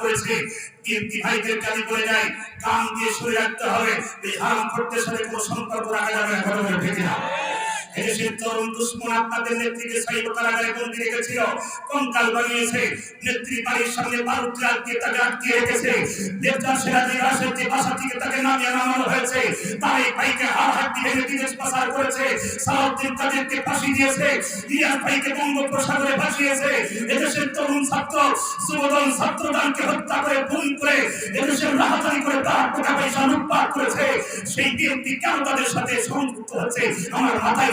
করেছে। করে যায় কান দিয়ে সরে রাখতে হবে। এই করতে সাথে কোনো সম্পর্ক রাখা যাবে না। এদেশের তরুণ দুশ্মন আপনাদের নেত্রীকে সাইব কারাগারে বন্দি রেখেছিল, কঙ্কাল বানিয়েছে। নেত্রী বাড়ির সামনে বারুদ দিয়ে তাকে আটকে রেখেছে। দেবদার সেরা রাশের যে বাসা থেকে তাকে নামিয়ে নামানো হয়েছে তার এই ভাইকে হার হাত দিয়ে পাচার করেছে। সালাউদ্দিন ফাঁসি দিয়েছে ভাইকে বঙ্গোপসাগরে এদেশের তরুণ ছাত্র ছাত্রদানকে হত্যা করে, খুন করে, এদেশের করে তার টাকা পয়সা লুটপাট করেছে। সেই বিএনপি কেন তাদের সাথে সংযুক্ত হচ্ছে? আমার মাথায়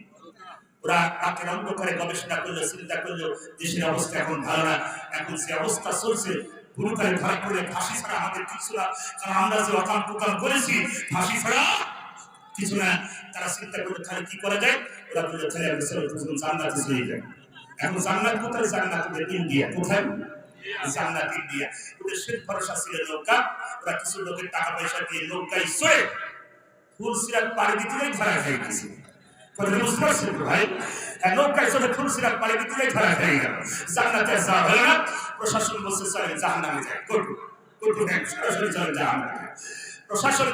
ওরা রাতের অন্ধকারে গবেষণা করল, চিন্তা করল, দেশের অবস্থা এখন ভালো না। এখন যে অবস্থা চলছে। গুরুকারে ধরা করে ফাঁসি ছাড়া আমাদের কিছু না। কারণ আমরা যে অকাল কুকাল করেছি, ফাঁসি ছাড়া কিছু না। তারা চিন্তা করল, তাহলে কি করা যায়? ওরা বলল, তাহলে আমি চলো দুজন চলে যাই। এখন জান্নাত কোথায়? জান্নাত ইন্ডিয়া। কোথায়? জান্নাত ইন্ডিয়া। ওদের ভরসা ছিল নৌকা। ওরা কিছু লোকের টাকা পয়সা দিয়ে নৌকায় চড়ে ফুল সিরাত পাড়ি দিতে ধরা গেছে ভাই? প্রশাসন বলছে প্রশাসন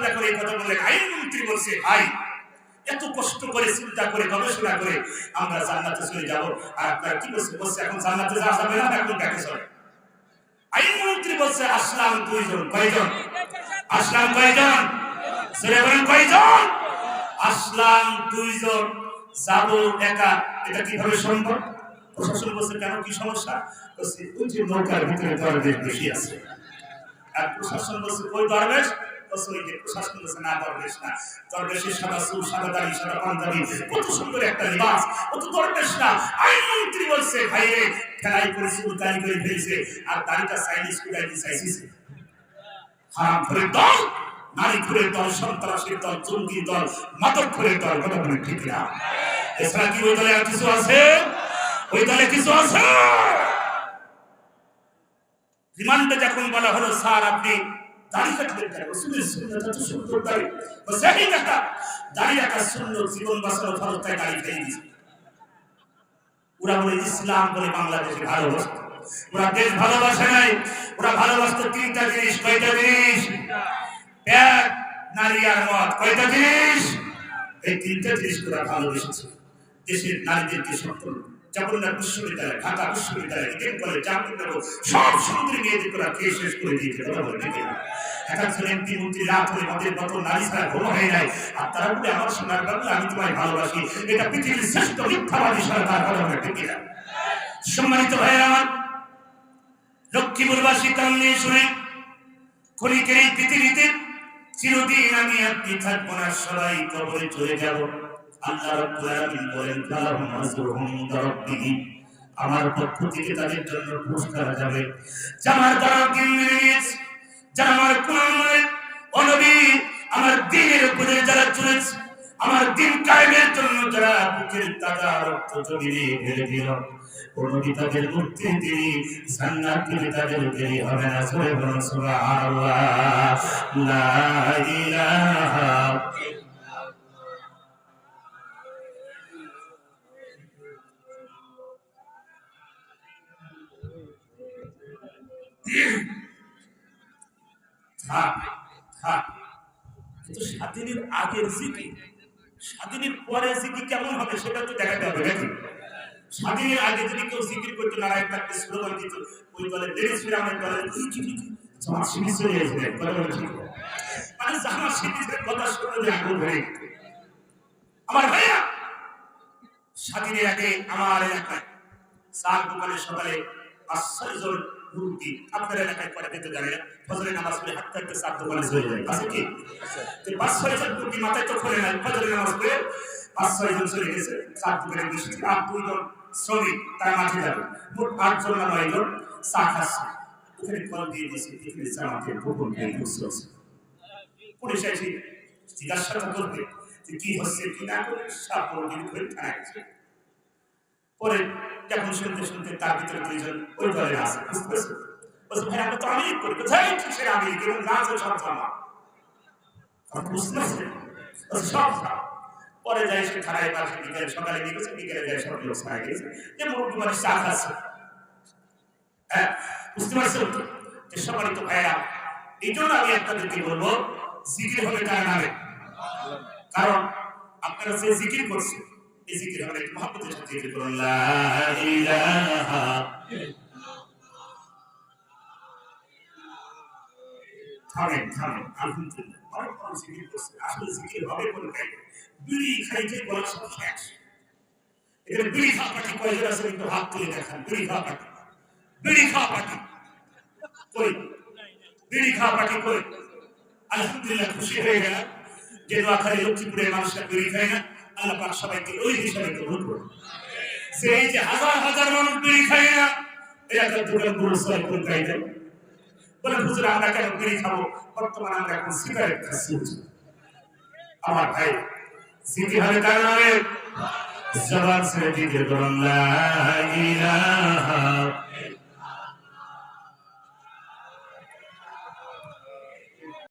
বলে আইনমন্ত্রী বলছে এত কষ্ট করে, চিন্তা করে, গবেষণা করে আমরা জান্নাতে চলে যাব। আর আপনারা কি বলছে? বলছে, এখন জান্নাতে যাওয়া যাবে না, এখন দেখে চলে। আইনমন্ত্রী বলছে, আসলাম দুইজন, কয়জন? আসলাম কয়জন? কয়জন? আসলাম দুইজন, যাব একা। এটা কীভাবে সম্ভব? প্রশাসন বলছে, কেন? কি সমস্যা? বলছে, ওই যে নৌকার ভিতরে দরবেশ বেশি আছে। আর প্রশাসন বলছে, ওই দরবেশ? প্রশাসন না সুন্দর একটা দরবেশ না। বলছে খেলাই করে আর দাড়িটা চাইছিস নারী ঘুরে দল সন্ত্রাসীর দল, জঙ্গি দল, মাদক ঘুরে দল কথা বলে ঠিক না। এছাড়া কি ওই দলে আর কিছু আছে? ওই দলে কিছু আছে? রিমান্ডে যখন বলা হলো, স্যার, আপনি ওরা বলে, ইসলাম বলে ওরা দেশ ভালোবাসে নাই। ওরা ভালোবাসতো তিনটা জিনিস, কয়টা জিনিস? এক নারী আর মদ। কয়টা জিনিস? এই তিনটা জিনিস ওরা ভালোবেসেছে দেশের নারীদেরকে সফল জগন্নাথ বিশ্ববিদ্যালয়, ঢাকা বিশ্ববিদ্যালয় এদের কলেজ জাহাঙ্গীরনগর সব সুন্দরী মেয়েদের ওরা খেয়ে শেষ করে দিয়েছে কথা বলে ঠিক না একাত্তর এমপি, মন্ত্রী রাত হলে মদের মতো নারী ছাড়া ঘুম হয় নাই। আর তারা বলে, আমার সোনার বাংলা আমি তোমায় ভালোবাসি। এটা পৃথিবীর শ্রেষ্ঠ মিথ্যাবাদী সরকার কথা বলে ঠিক না। সম্মানিত ভাইয়ের আমার, লক্ষ্মীপুরবাসী কান নিয়ে শুনে ক্ষণিকের এই পৃথিবীতে চিরদিন আমি আপনি থাকব না, সবাই কবরে চলে যাব। আল্লাহ রাব্বুল আলামিন বলেন কালাম মাজরুহুম রাব্বিহি। আমার পক্ষ থেকে তাদের জন্য পুরস্কার যাবে। যার দ্বারা দিন নিয়েছে, যারা আমার কোরআন অনবী আমার দিনের উপরে যারা চলেছে আমার দিন কায়েমের জন্য যারা বুকের তাজা রক্ত জমিয়ে ফেলে দিল তাদের মুক্তি জান্নাত দিলে তাদের দেরি হবে না সরে থাক থাক। কিন্তু স্বাধীনের আগের জিকির স্বাধীনের পরে জিকির কেমন হবে সেটা তো দেখাতে হবে, নাকি? স্বাধীনের আগে যদি কেউ জিকির করতে, নারায়ণ থাকতে স্লোগান দিত, ওই দলের দেশ ফিরামের দলের কি কি কি? জামা শিবির চলে আসবে কথা বলে ঠিক। মানে কথা শুনে আগুন আমার ভাইয়া, স্বাধীনের আগে আমার এলাকায় চার দোকানে সকালে আশ্চর্য মুরগি আপনার এলাকায় করে কিন্তু জানে না। ফজরের নামাজ পড়ে হাঁটতে হাঁটতে চার দোকানে চলে যায়। আছে কি? তো পাঁচ ছয় জন মাথায় তো খোলে নাই। ফজরের নামাজ পড়ে পাঁচ ছয় চলে গেছে। চার দোকানে বসে আর দুইজন শ্রমিক তারা মাঠে যাবে। মোট আটজন না নয় চা খাচ্ছে ওখানে কল দিয়ে দিয়েছে এখানে জামাতের গোপন গাড়ি বসে আছে। পুলিশ এসে জিজ্ঞাসা করবে যে কি হচ্ছে কি না করে গেছে। পরে যখন শুনতে শুনতে তার ভিতরে দুইজন ওই দলে আছে পারছ বলছে ভাই আমরা তো আমি করি কোথায় কিসের আমি এবং নাচ সব জামা। আপনি বুঝতে পারছেন বলছে, সব পরে যাই সে থানায় পাশে বিকেলে সকালে নিয়ে গেছে বিকেলে যায় সব লোক ছাড়া গেছে। যে মুরব্বী মানুষ চা হ্যাঁ বুঝতে পারছেন তো যে সবারই তো ভাইয়া এই জন্য আমি আপনাদেরকে বলব জিকির হবে নামে। কারণ আপনারা যে জিকির করছেন এই জিকির হবে মহাপতের সাথে আলহামদুলিল্লাহ বড় খাইতে বলা সব খুশি হয়ে গেলাম। যে নোয়াখালী লক্ষ্মীপুরের মানুষরা বিড়ি খায় না আল্লাহ পাক সবাইকে ওই হিসাবে কবুল করুন। যে এই যে হাজার হাজার মানুষ বিড়ি খায় না এরা তো গুলো সবাই করে খাই দেয় বলে, হুজুর, আমরা কেন বিড়ি খাব? বর্তমানে আমরা এখন সিগারেট খাচ্ছি আমার ভাই, সিটি হবে কার নামে? জবান ছেড়ে দিতে ইলাহা